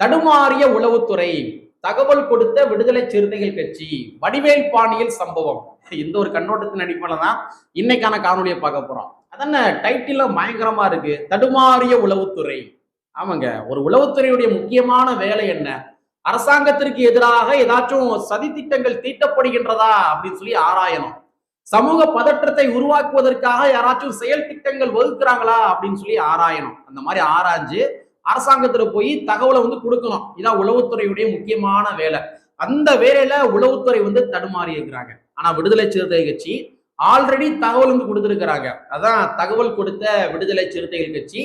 தடுமாறிய உளவுத்துறை தகவல் கொடுத்த விடுதலை சிறுத்தைகள் கட்சி வடிவேல் பாணியில் சம்பவம். இந்த ஒரு கண்ணோட்டத்தின் அடிப்படையில் தான் இன்னைக்கான காணொலியை பார்க்க போறோம். அதென்ன டைட்டில பயங்கரமா இருக்கு தடுமாறிய உளவுத்துறை. ஆமாங்க ஒரு உளவுத்துறையுடைய முக்கியமான வேலை என்ன? அரசாங்கத்திற்கு எதிராக ஏதாச்சும் சதித்திட்டங்கள் தீட்டப்படுகின்றதா அப்படின்னு சொல்லி ஆராயணும். சமூக பதற்றத்தை உருவாக்குவதற்காக யாராச்சும் செயல் திட்டங்கள் வகுக்கிறாங்களா அப்படின்னு சொல்லி ஆராயணும். அந்த மாதிரி ஆராய்ஞ்சு அரசாங்கத்துல போய் தகவலை வந்து கொடுக்கணும். இதான் உளவுத்துறையுடைய முக்கியமான வேலை. அந்த வேலையில உளவுத்துறை வந்து தடுமாறி இருக்கிறாங்க. ஆனா விடுதலை சிறுத்தை கட்சி ஆல்ரெடி தகவல் வந்து கொடுத்துருக்கிறாங்க. அதான் தகவல் கொடுத்த விடுதலை சிறுத்தைகள் கட்சி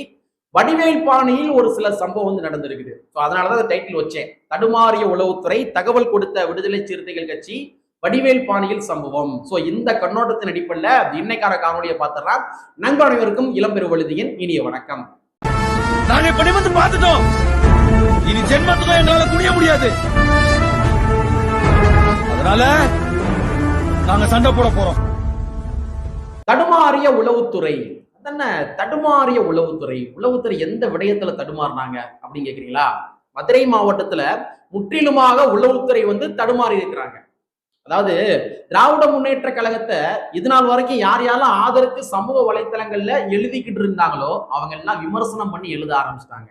வடிவேல் பாணியில் ஒரு சில சம்பவம் வந்து நடந்திருக்குது. ஸோ அதனாலதான் அந்த டைட்டில் வச்சேன். தடுமாறிய உளவுத்துறை தகவல் கொடுத்த விடுதலை சிறுத்தைகள் கட்சி வடிவேல் பாணியில் சம்பவம். ஸோ இந்த கண்ணோட்டத்தின் அடிப்படையில் இன்னைக்கான காணொலியை பார்த்துடலாம். நண்பர் அனைவருக்கும் இளம்பெரு வழுதியின் இனிய வணக்கம். நாங்க இப்படி வந்து பார்த்துட்டோம். இனி ஜென்மத்துக்கும் எங்களால குனிய முடியாது. அதனால நாங்க சண்டை போட போறோம். தடுமாறிய உளவுத்துறை. என்ன தடுமாறிய உளவுத்துறை. உளவுத்துறை எந்த விடயத்துல தடுமாறினாங்க அப்படின்னு கேக்குறீங்களா? மதுரை மாவட்டத்துல முற்றிலுமாக உளவுத்துறை வந்து தடுமாறி இருக்கிறாங்க. அதாவது திராவிட முன்னேற்ற கழகத்தை இது நாள் வரைக்கும் யார் யாரெல்லாம் ஆதரித்து சமூக வலைத்தளங்கள்ல எழுதிக்கிட்டு இருந்தாங்களோ அவங்க எல்லாம் விமர்சனம் பண்ணி எழுத ஆரம்பிச்சிட்டாங்க.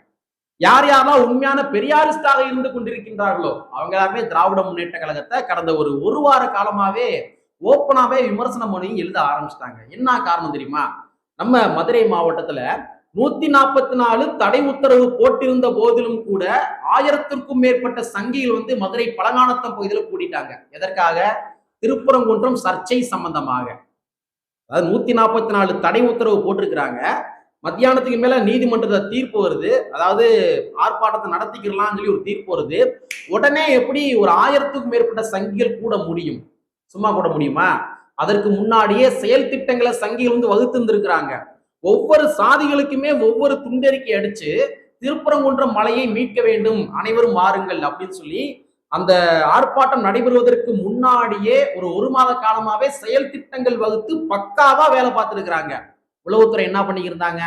யார் யாரெல்லாம் உண்மையான பெரியாரிஸ்டாக இருந்து கொண்டிருக்கின்றார்களோ அவங்க எல்லாருமே திராவிட முன்னேற்ற கழகத்தை கடந்த ஒரு ஒரு வார காலமாவே ஓப்பனாவே விமர்சனம் பண்ணி எழுத ஆரம்பிச்சிட்டாங்க. என்ன காரணம் தெரியுமா? நம்ம மதுரை மாவட்டத்துல நூத்தி நாற்பத்தி நாலு தடை உத்தரவு போட்டிருந்த போதிலும் கூட ஆயிரத்திற்கும் மேற்பட்ட சங்கிகள் வந்து மதுரை பழங்கானத்தம் பகுதியில் கூடிட்டாங்க. எதற்காக? திருப்பரங்குன்றம் சர்ச்சை சம்பந்தமாக. அதாவது நூத்தி நாற்பத்தி நாலு தடை உத்தரவு போட்டிருக்கிறாங்க. மத்தியானத்துக்கு மேல நீதிமன்றத்தை தீர்ப்பு வருது. அதாவது ஆர்ப்பாட்டத்தை நடத்திக்கிறலாம்னு சொல்லி ஒரு தீர்ப்பு வருது. உடனே எப்படி ஒரு ஆயிரத்துக்கும் மேற்பட்ட சங்கிகள் கூட முடியும்? சும்மா கூட முடியுமா? அதற்கு முன்னாடியே செயல் திட்டங்களை சங்கிகள் வந்து வகுத்திருந்திருக்கிறாங்க. ஒவ்வொரு சாதிகளுக்குமே ஒவ்வொரு துண்டறிக்கை அடிச்சு திருப்பரங்குன்றம் மலையை மீட்க வேண்டும். அனைவரும் வாருங்கள் அப்படின்னு சொல்லி அந்த ஆர்ப்பாட்டம் நடைபெறுவதற்கு முன்னாடியே ஒரு ஒரு மாத காலமாவே செயல் திட்டங்கள் வகுத்து பக்காவா வேலை பார்த்துருக்கிறாங்க. உளவுத்துறை என்ன பண்ணியிருந்தாங்க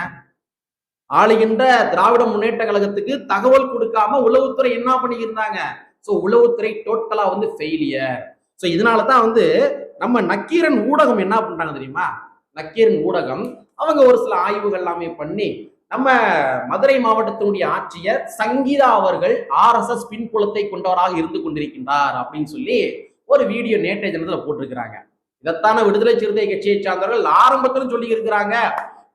ஆளுகின்ற திராவிட முன்னேற்ற கழகத்துக்கு தகவல் கொடுக்காம உளவுத்துறை என்ன பண்ணியிருந்தாங்க ஸோ உளவுத்துறை டோட்டலா வந்து ஃபெயிலியர் ஸோ இதனால தான் வந்து நம்ம நக்கீரன் ஊடகம் என்ன பண்றாங்க தெரியுமா? நக்கீரன் ஊடகம் அவங்க ஒரு சில ஆய்வுகள் எல்லாமே பண்ணி நம்ம மதுரை மாவட்டத்தினுடைய ஆட்சியர் சங்கீதா அவர்கள் ஆர்எஸ்எஸ் பின்புலத்தை கொண்டவராக இருந்து கொண்டிருக்கின்றார் அப்படின்னு சொல்லி ஒரு வீடியோ நேற்றைய தினத்துல போட்டிருக்கிறாங்க. இதைத்தான விடுதலை சிறுத்தை கட்சியை சார்ந்தவர்கள் ஆரம்பத்திலும் சொல்லி இருக்கிறாங்க.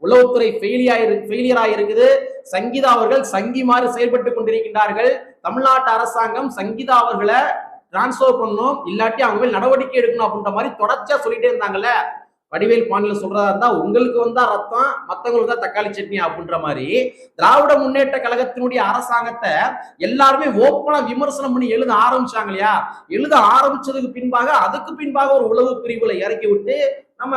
உளவுத்துறை ஃபெயிலியா ஃபெயிலியராக இருக்குது சங்கீதா அவர்கள் சங்கி மாதிரி செயல்பட்டு கொண்டிருக்கின்றார்கள். தமிழ்நாட்டு அரசாங்கம் சங்கீதா அவர்களை டிரான்ஸ்ஃபர் பண்ணணும் இல்லாட்டி அவங்க மேல் நடவடிக்கை எடுக்கணும் அப்படின்ற மாதிரி தொடர்ச்சியா சொல்லிட்டே இருந்தாங்கல்ல. வடிவேல் பாண்டில சொல்றதா இருந்தா உங்களுக்கு வந்தா ரத்தம் மத்தவங்களுக்கு தான் தக்காளி சட்னி அப்படின்ற மாதிரி திராவிட முன்னேற்ற கழகத்தினுடைய அரசாங்கத்தை எல்லாருமே ஓப்பனா விமர்சனம் பண்ணி எழுத ஆரம்பிச்சாங்க இல்லையா? எழுத ஆரம்பிச்சதுக்கு பின்பாக அதுக்கு பின்பாக ஒரு உளவு பிரிவுல இறக்கி விட்டு நம்ம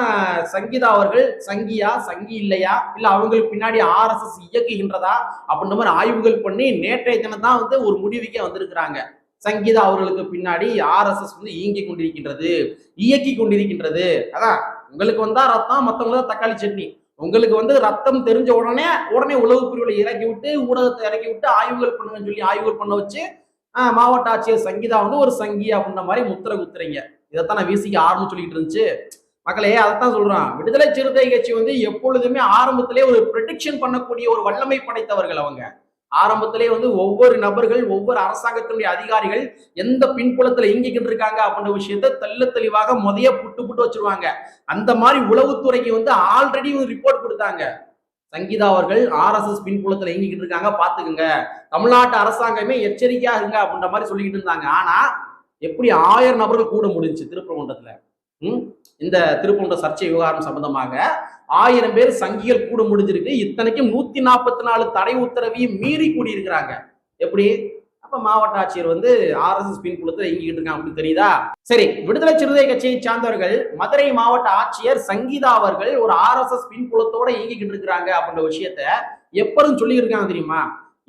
சங்கீதா அவர்கள் சங்கியா சங்கி இல்லையா? இல்ல அவங்களுக்கு பின்னாடி ஆர்எஸ்எஸ் இயக்குகின்றதா? அப்படின்ற மாதிரி ஆய்வுகள் பண்ணி நேற்றைய தினம் தான் வந்து ஒரு முடிவுக்கே வந்திருக்கிறாங்க. சங்கீதா அவர்களுக்கு பின்னாடி ஆர்எஸ்எஸ் வந்து இயங்கி கொண்டிருக்கின்றது இயக்கி கொண்டிருக்கின்றது. அதான். உங்களுக்கு வந்தா ரத்தம் மத்தவங்க தக்காளி சட்னி. உங்களுக்கு வந்து ரத்தம் தெரிஞ்ச உடனே உடனே உளவு பிரிவுல இறக்கி விட்டு ஊடகத்தை இறக்கி விட்டு ஆய்வுகள் பண்ணுங்கன்னு சொல்லி ஆய்வுகள் பண்ண வச்சு மாவட்ட ஆட்சியர் சங்கீதா வந்து ஒரு சங்கி அப்படின்ற மாதிரி முத்திரை குத்துறீங்க. இதைத்தான் நான் வீசிக்க ஆரம்பம் சொல்லிட்டு இருந்துச்சு. மக்களே அதைத்தான் சொல்றான். விடுதலை சிறுத்தை கட்சி வந்து எப்பொழுதுமே ஆரம்பத்திலே ஒரு ப்ரெடிக்ஷன் பண்ணக்கூடிய ஒரு வல்லமை படைத்தவர்கள் அவங்க. ஆரம்பத்திலே வந்து ஒவ்வொரு நபர்கள் ஒவ்வொரு அரசாங்கத்தினுடைய அதிகாரிகள் எந்த பின்புலத்துல இயங்கிக்கிட்டு இருக்காங்க அப்படின்ற விஷயத்த தெல்ல தெளிவாக முதைய புட்டு புட்டு வச்சிருவாங்க. அந்த மாதிரி உளவுத்துறைக்கு வந்து ஆல்ரெடி ஒரு ரிப்போர்ட் கொடுத்தாங்க. சங்கீதா அவர்கள் ஆர்எஸ்எஸ் பின்புலத்துல இயங்கிக்கிட்டு இருக்காங்க பாத்துக்குங்க தமிழ்நாட்டு அரசாங்கமே எச்சரிக்கையா இருங்க அப்படின்ற மாதிரி சொல்லிக்கிட்டு இருந்தாங்க. ஆனா எப்படி ஆயிரம் நபர்கள் கூட முடிஞ்சுச்சு திருப்பரங்குன்றத்துல? ம்? இந்த திருப்பரங்குன்ற சர்ச்சை விவகாரம் சம்பந்தமாக ஆயிரம் பேர் சங்கிகள் கூட முடிஞ்சிருக்கு. இத்தனைக்கும் நூத்தி நாற்பத்தி நாலு தடை உத்தரவையும் மீறி கூடியிருக்கிறாங்க. எப்படி? அப்ப மாவட்ட ஆட்சியர் வந்து ஆர்எஸ்எஸ் பின்புலத்தில் இயங்கிட்டு இருக்காங்க அப்படின்னு தெரியுதா? சரி விடுதலை சிறுத்தை கட்சியை சார்ந்தவர்கள் மதுரை மாவட்ட ஆட்சியர் சங்கீதா அவர்கள் ஒரு ஆர்எஸ்எஸ் பின்புலத்தோட இயங்கிக்கிட்டு இருக்கிறாங்க அப்படின்ற விஷயத்த எப்பரும் சொல்லியிருக்காங்க தெரியுமா?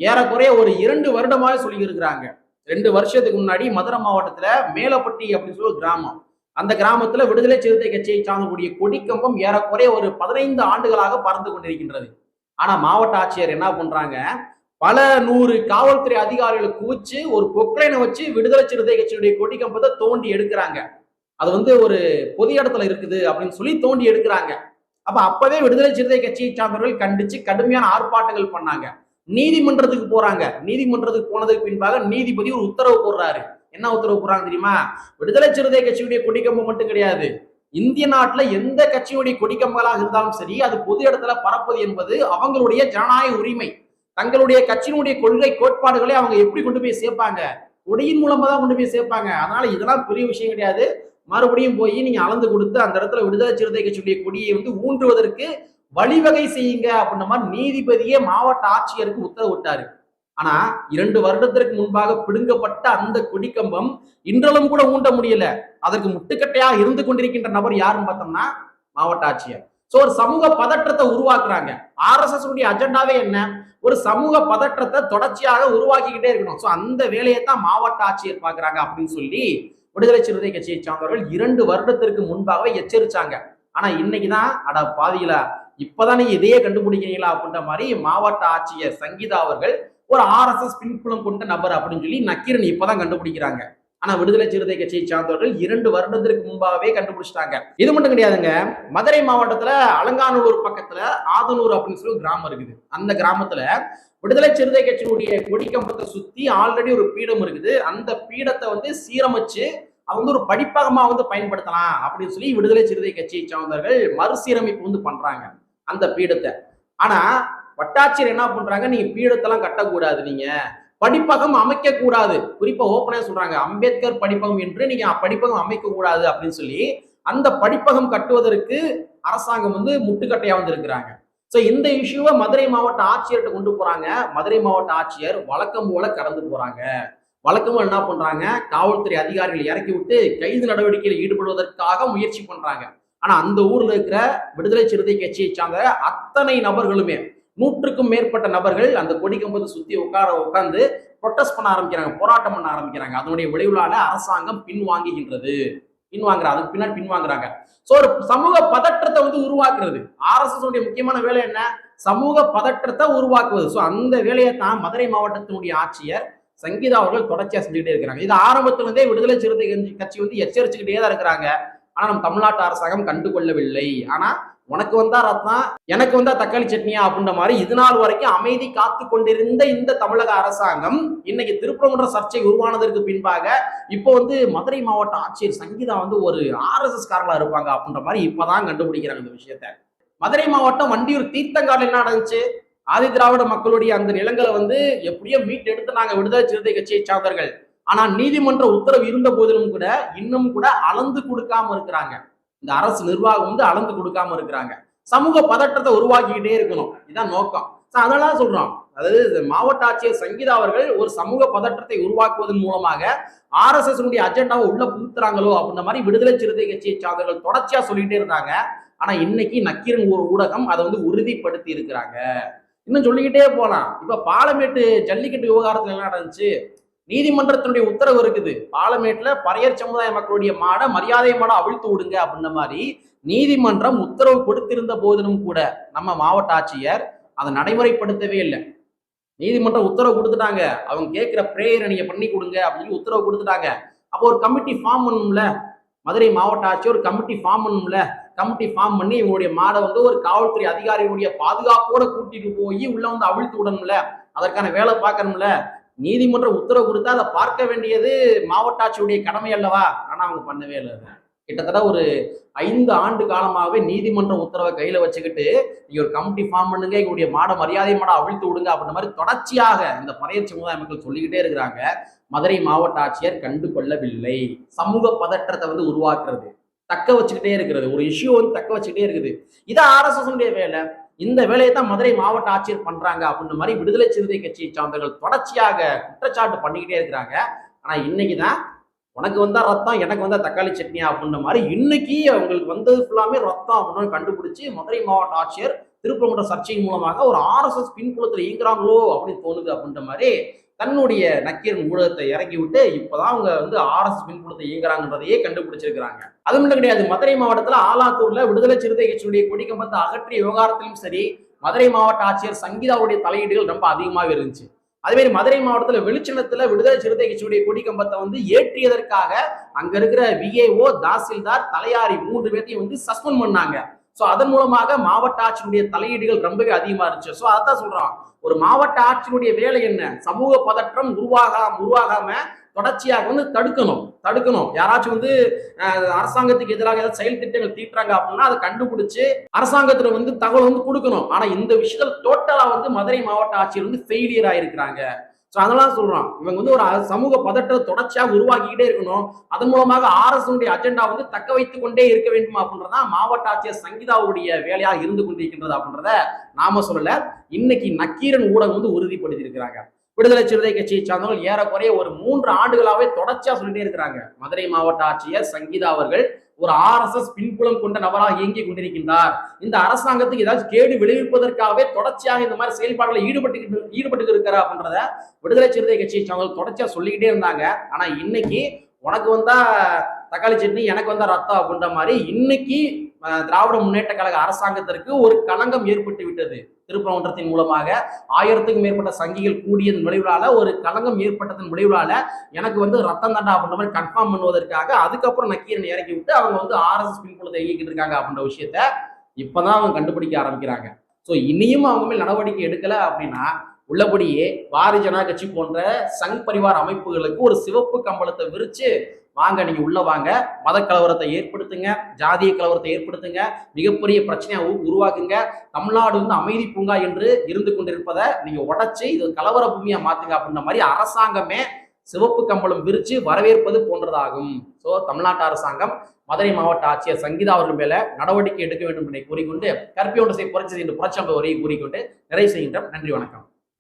ஏறக்குறைய ஒரு இரண்டு வருடமாக சொல்லியிருக்கிறாங்க. ரெண்டு வருஷத்துக்கு முன்னாடி மதுரை மாவட்டத்துல மேலப்பட்டி அப்படின்னு சொல்லி கிராமம். அந்த கிராமத்துல விடுதலை சிறுத்தை கட்சியை சார்ந்தக்கூடிய கொடிக்கம்பம் ஏறக்குறைய ஒரு பதினைந்து ஆண்டுகளாக பறந்து கொண்டிருக்கின்றது. ஆனா மாவட்ட ஆட்சியர் என்ன பண்றாங்க? பல நூறு காவல்துறை அதிகாரிகளை குவிச்சு ஒரு பொக்லைனை வச்சு விடுதலை சிறுத்தை கட்சியுடைய கொடி கம்பத்தை தோண்டி எடுக்கிறாங்க. அது வந்து ஒரு பொது இடத்துல இருக்குது அப்படின்னு சொல்லி தோண்டி எடுக்கிறாங்க. அப்ப அப்பவே விடுதலை சிறுத்தை கட்சியை சார்ந்தவர்கள் கண்டிச்சு கடுமையான ஆர்ப்பாட்டங்கள் பண்ணாங்க. நீதிமன்றத்துக்கு போறாங்க. நீதிமன்றத்துக்கு போனதுக்கு பின்பாக நீதிபதி ஒரு உத்தரவு போடுறாரு. என்ன உத்தரவு போடுறாங்க தெரியுமா? விடுதலை சிறுத்தை கட்சியுடைய கொடிக்கம்பம் மட்டும் கிடையாது. இந்திய நாட்டில் எந்த கட்சியுடைய கொடிக்கம்பலாக இருந்தாலும் சரி அது பொது இடத்துல பரப்புவது என்பது அவங்களுடைய ஜனநாயக உரிமை. தங்களுடைய கட்சியினுடைய கொள்கை கோட்பாடுகளை அவங்க எப்படி கொண்டு போய் சேர்ப்பாங்க? கொடியின் மூலமா தான் கொண்டு போய் சேர்ப்பாங்க. அதனால இதெல்லாம் பெரிய விஷயம் கிடையாது. மறுபடியும் போய் நீங்க அளந்து கொடுத்து அந்த இடத்துல விடுதலை சிறுத்தை கட்சியுடைய கொடியை வந்து ஊன்றுவதற்கு வழிவகை செய்யுங்க அப்படின்ற மாதிரி நீதிபதியே மாவட்ட ஆட்சியருக்கு உத்தரவு விட்டாரு. ஆனா இரண்டு வருடத்திற்கு முன்பாக பிடுங்கப்பட்ட அந்த கொடிக்கம்பம் இன்றளவும் கூட ஊண்ட முடியல. அதற்கு முட்டுக்கட்டையா இருந்து கொண்டிருக்கின்ற நபர் யாருன்னு பார்த்தோம்னா மாவட்ட ஆட்சியர். சோ ஒரு சமூக பதற்றத்தை உருவாக்குறாங்க. ஆர்எஸ்எஸ் உடைய அஜெண்டாவே என்ன? ஒரு சமூக பதற்றத்தை தொடர்ச்சியாக உருவாக்கிக்கிட்டே இருக்கணும். சோ அந்த வேலையை தான் மாவட்ட ஆட்சியர் பாக்குறாங்க அப்படின்னு சொல்லி விடுதலை சிறுத்தை கட்சியை சார்ந்தவர்கள் இரண்டு வருடத்திற்கு முன்பாகவே எச்சரிச்சாங்க. ஆனா இன்னைக்குதான் அட பாதியில இப்பதான் நீங்க இதையே கண்டுபிடிக்கிறீங்களா அப்படின்ற மாதிரி மாவட்ட ஆட்சியர் சங்கீதா அவர்கள் ஒரு ஆர்எஸ்எஸ் பின்புலம் கொண்ட நபர் அப்படின்னு சொல்லி நக்கீரன் இப்பதான் கண்டுபிடிக்கிறாங்க. ஆனா விடுதலை சிறுத்தை கட்சியை சார்ந்தவர்கள் இரண்டு வருடத்திற்கு முன்பாகவே கண்டுபிடிச்சிட்டாங்க. இது மட்டும் கிடையாதுங்க. மதுரை மாவட்டத்துல அலங்காநல்லூர் பக்கத்துல ஆதனூர் அப்படின்னு சொல்லி ஒரு கிராமம் இருக்குது. அந்த கிராமத்துல விடுதலை சிறுத்தை கட்சியினுடைய கொடிக்கம்பத்தை சுத்தி ஆல்ரெடி ஒரு பீடம் இருக்குது. அந்த பீடத்தை வந்து சீரமைச்சு அது வந்து ஒரு படிப்பகமா வந்து பயன்படுத்தலாம் அப்படின்னு சொல்லி விடுதலை சிறுத்தை கட்சியை சார்ந்தவர்கள் மறுசீரமைப்பு வந்து பண்றாங்க அந்த பீடத்தை. ஆனா வட்டாட்சியர் என்ன பண்றாங்க? நீங்க பீடத்தெல்லாம் கட்டக்கூடாது நீங்க. படிப்பகம் அமைக்க கூடாது குறிப்பா ஓப்பனா சொல்றாங்க. அம்பேத்கர் படிப்பகம் என்று நீங்க படிப்பகம் அமைக்க கூடாது அப்படின்னு சொல்லி அந்த படிப்பகம் கட்டுவதற்கு அரசாங்கம் வந்து முட்டுக்கட்டையா வந்திருக்கிறாங்க. ஸோ சோ இந்த இஷ்யூவை மதுரை மாவட்ட ஆட்சியர்கிட்ட கொண்டு போறாங்க. மதுரை மாவட்ட ஆட்சியர் வழக்கம் போல கடந்து போறாங்க. வழக்கம் என்ன பண்றாங்க? காவல்துறை அதிகாரிகள் இறக்கி விட்டு கைது நடவடிக்கையில் ஈடுபடுவதற்காக முயற்சி பண்றாங்க. ஆனா அந்த ஊர்ல இருக்கிற விடுதலை சிறுத்தை கட்சியை சார்ந்த அத்தனை நபர்களுமே நூற்றுக்கும் மேற்பட்ட நபர்கள் அந்த கொடி கம்பத்தை சுத்தி உட்கார உட்கார்ந்து ப்ரொட்டஸ்ட் பண்ண ஆரம்பிக்கிறாங்க போராட்டம் பண்ண ஆரம்பிக்கிறாங்க. அதனுடைய விளைவுலால அரசாங்கம் பின்வாங்குகின்றது. பின்வாங்குற அதுக்கு பின்னாடி பின்வாங்குறாங்க. சோ ஒரு சமூக பதற்றத்தை வந்து உருவாக்குறது. ஆர்எஸ்எஸ் முக்கியமான வேலை என்ன? சமூக பதற்றத்தை உருவாக்குவது. சோ அந்த வேலையை தான் மதுரை மாவட்டத்தினுடைய ஆட்சியர் சங்கீதா அவர்கள் தொடர்ச்சியா செஞ்சுக்கிட்டே இருக்கிறாங்க. இது ஆரம்பத்திலிருந்தே விடுதலை சிறுத்தை கட்சி- வந்து எச்சரிச்சுக்கிட்டே தான் இருக்கிறாங்க. ஆனா நம்ம தமிழ்நாட்டு அரசாங்கம் கண்டுகொள்ளவில்லை. ஆனா உனக்கு வந்தா ரத்னா எனக்கு வந்தா தக்காளி சட்னியா அப்படின்ற மாதிரி இது நாள் வரைக்கும் அமைதி காத்து கொண்டிருந்த இந்த தமிழக அரசாங்கம் இன்னைக்கு திருப்பரங்குன்ற சர்ச்சை உருவானதற்கு பின்பாக இப்போ வந்து மதுரை மாவட்ட ஆட்சியர் சங்கீதா வந்து ஒரு ஆர்எஸ்எஸ் காரங்களா இருப்பாங்க அப்படின்ற மாதிரி இப்பதான் கண்டுபிடிக்கிறாங்க இந்த விஷயத்த. மதுரை மாவட்டம் வண்டியூர் தீர்த்தங்காடு என்ன நடந்துச்சு? ஆதி திராவிட மக்களுடைய அந்த நிலங்களை வந்து எப்படியோ மீட்டெடுத்து நாங்க விடுதலை சிறுத்தை கட்சியை சார்ந்தவர்கள். ஆனா நீதிமன்ற உத்தரவு இருந்த போதிலும் கூட இன்னும் கூட அளந்து கொடுக்காம இருக்கிறாங்க. இந்த அரசு நிர்வாகம் வந்து அளந்து கொடுக்காம இருக்கிறாங்க. சமூக பதற்றத்தை உருவாக்கிக்கிட்டே இருக்கணும். இதான் நோக்கம். So அதெல்லாம் சொல்றோம். அதாவது இந்த மாவட்ட ஆட்சியர் சங்கீதா அவர்கள் ஒரு சமூக பதற்றத்தை உருவாக்குவதன் மூலமாக ஆர்எஸ்எஸ் அஜெண்டாவை உள்ள புகுத்துறாங்களோ அப்படின்ற மாதிரி விடுதலை சிறுத்தை கட்சியை சார்ந்தவர்கள் தொடர்ச்சியா சொல்லிட்டே இருந்தாங்க. ஆனா இன்னைக்கு நக்கீரன் ஒரு ஊடகம் அதை வந்து உறுதிப்படுத்தி இருக்கிறாங்க. இன்னும் சொல்லிக்கிட்டே போலாம். இப்ப பாலமேட்டு ஜல்லிக்கட்டு விவகாரத்துல என்ன நடந்துச்சு? நீதிமன்றத்தினுடைய உத்தரவு இருக்குது. பாலமேட்டில் பறையர் சமுதாய மக்களுடைய மாடை மரியாதை மாட அவிழ்த்து விடுங்க அப்படின்ற மாதிரி நீதிமன்றம் உத்தரவு கொடுத்திருந்த போதிலும் கூட நம்ம மாவட்ட ஆட்சியர் அதை நடைமுறைப்படுத்தவே இல்லை. நீதிமன்றம் உத்தரவு கொடுத்துட்டாங்க. அவங்க கேட்கிற பிரேயரை நீங்க பண்ணி கொடுங்க அப்படின்னு உத்தரவு கொடுத்துட்டாங்க. அப்போ ஒரு கமிட்டி ஃபார்ம் பண்ணும்ல? மதுரை மாவட்ட ஆட்சியர் ஒரு கமிட்டி ஃபார்ம் பண்ணும்ல? கமிட்டி ஃபார்ம் பண்ணி இவங்களுடைய மாடை வந்து ஒரு காவல்துறை அதிகாரிகளுடைய பாதுகாப்போட கூட்டிட்டு போய் உள்ள வந்து அவிழ்த்து விடணும்ல? அதற்கான வேலை பார்க்கணும்ல? நீதிமன்றம் உத்தரவு கொடுத்தா அதை பார்க்க வேண்டியது மாவட்ட ஆட்சியுடைய கடமை அல்லவா? ஆனால் அவங்க பண்ணவே இல்லை அதை. கிட்டத்தட்ட ஒரு ஐந்து ஆண்டு காலமாகவே நீதிமன்ற உத்தரவை கையில் வச்சுக்கிட்டு நீங்க ஒரு கமிட்டி ஃபார்ம் பண்ணுங்க எங்களுடைய மாட மரியாதை மாட அவிழ்த்து விடுங்க அப்படின்ற மாதிரி தொடர்ச்சியாக இந்த பறையர் சமுதாய மக்கள் சொல்லிக்கிட்டே இருக்கிறாங்க. மதுரை மாவட்ட ஆட்சியர் கண்டு கொள்ளவில்லை சமூக பதற்றத்தை வந்து உருவாக்குறது தக்க வச்சுக்கிட்டே இருக்கிறது. ஒரு இஷ்யூ வந்து தக்க வச்சுக்கிட்டே இருக்குது. இதான் ஆர்எஸ்எஸ் வேலை. இந்த வேலையை தான் மதுரை மாவட்ட ஆட்சியர் பண்றாங்க அப்படின்ற மாதிரி விடுதலை சிறுத்தை கட்சியை சார்ந்தவர்கள் தொடர்ச்சியாக குற்றச்சாட்டு பண்ணிக்கிட்டே இருக்கிறாங்க. ஆனா இன்னைக்கு தான் உனக்கு வந்தா ரத்தம் எனக்கு வந்தா தக்காளி சட்னியா அப்படின்ற மாதிரி இன்னைக்கு அவங்களுக்கு வந்தது ஃபுல்லாமே ரத்தம் அப்படின்னு கண்டுபிடிச்சு மதுரை மாவட்ட ஆட்சியர் திருப்பரங்குன்ற சர்ச்சையின் மூலமாக ஒரு ஆர்எஸ்எஸ் பின்புலத்தில் இயங்குறாங்களோ அப்படின்னு தோணுது அப்படின்ற மாதிரி தன்னுடைய நக்கீரன் ஊடகத்தை இறக்கி விட்டு இப்பதான் அவங்க வந்து ஆர்எஸ் பின்புலத்தை இயங்குறாங்கன்றதையே கண்டுபிடிச்சிருக்கிறாங்க. அது மட்டும் கிடையாது மதுரை மாவட்டத்தில் ஆலாத்தூர்ல விடுதலை சிறுத்தை கட்சியுடைய கொடிக்கம்பத்தை அகற்றிய விவகாரத்திலும் சரி மதுரை மாவட்ட ஆட்சியர் சங்கீதாவுடைய தலையீடுகள் ரொம்ப அதிகமாக இருந்துச்சு. அதேமாரி மதுரை மாவட்டத்தில் வெளிச்சணத்துல விடுதலை சிறுத்தை கட்சியுடைய கொடி கம்பத்தை வந்து ஏற்றியதற்காக அங்க இருக்கிற விஏஓ தாசில்தார் தலையாரி மூன்று பேர்த்தையும் வந்து சஸ்பெண்ட் பண்ணாங்க. ஸோ அதன் மூலமாக மாவட்ட ஆட்சியினுடைய தலையீடுகள் ரொம்பவே அதிகமாக இருந்துச்சு. ஸோ அதான் சொல்கிறான் ஒரு மாவட்ட ஆட்சியினுடைய வேலை என்ன? சமூக பதற்றம் உருவாகாம உருவாகாம தொடர்ச்சியாக வந்து தடுக்கணும். தடுக்கணும். யாராச்சும் வந்து அரசாங்கத்துக்கு எதிராக ஏதாவது செயல் திட்டங்கள் தீட்டுறாங்க அப்படின்னா அதை கண்டுபிடிச்சு அரசாங்கத்துல வந்து தகவல் வந்து கொடுக்கணும். ஆனா இந்த விஷயத்தில் டோட்டலா வந்து மதுரை மாவட்ட ஆட்சியர் வந்து ஃபெயிலியர் ஆயிருக்கிறாங்க. ஸோ அதெல்லாம் சொல்றோம் இவங்க வந்து ஒரு சமூக பதற்றத்தை தொடர்ச்சியாக உருவாக்கிக்கிட்டே இருக்கணும். அதன் மூலமாக ஆர்எஸ்னுடைய அஜெண்டா வந்து தக்க வைத்துக் கொண்டே இருக்க வேண்டும் அப்படின்றதா மாவட்ட ஆட்சியர் சங்கீதாவுடைய வேலையாக இருந்து கொண்டிருக்கின்றது அப்படின்றத நாம சொல்லல. இன்னைக்கு நக்கீரன் ஊடகம் வந்து உறுதிப்படுத்தி இருக்கிறாங்க விடுதலை சிறுத்தை கட்சியை சார்ந்தவர்கள் ஏறக்குறைய ஒரு மூன்று ஆண்டுகளாவே தொடர்ச்சியா சொல்லிட்டே இருக்கிறாங்க. மதுரை மாவட்ட ஆட்சியர் சங்கீதா அவர்கள் ஒரு ஆர்எஸ்எஸ் பின்புலம் கொண்ட நபராக இயங்கி கொண்டிருக்கின்றார். இந்த அரசாங்கத்துக்கு ஏதாச்சும் கேடு விளைவிப்பதற்காகவே தொடர்ச்சியாக இந்த மாதிரி செயல்பாடுகளை ஈடுபட்டு ஈடுபட்டு இருக்கிறா அப்படின்றத விடுதலை சிறுத்தை கட்சியை சார்ந்தவர்கள் தொடர்ச்சியா சொல்லிக்கிட்டே இருந்தாங்க. ஆனா இன்னைக்கு உனக்கு வந்தா தக்காளி சட்னி எனக்கு வந்தா ரத்தம் அப்படின்ற மாதிரி இன்னைக்கு திராவிட முன்னேற்ற கழக அரசாங்கத்திற்கு ஒரு களங்கம் ஏற்பட்டு விட்டது திருப்பரங்குன்றத்தின் மூலமாக ஆயிரத்துக்கும் மேற்பட்ட சங்கிகள் கூடியதன் விளைவுனால ஒரு கலங்கம் ஏற்பட்டதன் விளைவுனால எனக்கு வந்து ரத்தம் தண்டா அப்படின்ற மாதிரி கன்ஃபார்ம் பண்ணுவதற்காக அதுக்கப்புறம் நக்கீரன் இறக்கி விட்டு அவங்க வந்து ஆர்எஸ்எஸ் பின்புலத்தை இயக்கிட்டு இருக்காங்க அப்படின்ற விஷயத்த இப்பதான் அவங்க கண்டுபிடிக்க ஆரம்பிக்கிறாங்க. ஸோ இனியும் அவங்க மேல் நடவடிக்கை எடுக்கல அப்படின்னா உள்ளபடியே பாரதிய ஜனா கட்சி போன்ற சங் பரிவார் அமைப்புகளுக்கு ஒரு சிவப்பு கம்பளத்தை விரிச்சு வாங்க நீங்க உள்ள வாங்க. மத கலவரத்தை ஏற்படுத்துங்க ஜாதிய கலவரத்தை ஏற்படுத்துங்க மிகப்பெரிய பிரச்சனையை உருவாக்குங்க. தமிழ்நாடு வந்து அமைதி பூங்கா என்று இருந்து கொண்டிருப்பதை நீங்க உடைச்சு இது கலவர பூமியா மாத்துங்க அப்படின்ற மாதிரி அரசாங்கமே சிவப்பு கம்பளம் விரிச்சு வரவேற்பது போன்றதாகும். ஸோ தமிழ்நாட்டு அரசாங்கம் மதுரை மாவட்ட ஆட்சியர் சங்கீதா அவர்கள் மேல நடவடிக்கை எடுக்க வேண்டும் என்பதை கூறிக்கொண்டு கற்பியோடு செய் புரட்சி என்று புரட்சி வரையை கூறிக்கொண்டு நிறைவு செய்கின்றோம். நன்றி வணக்கம்.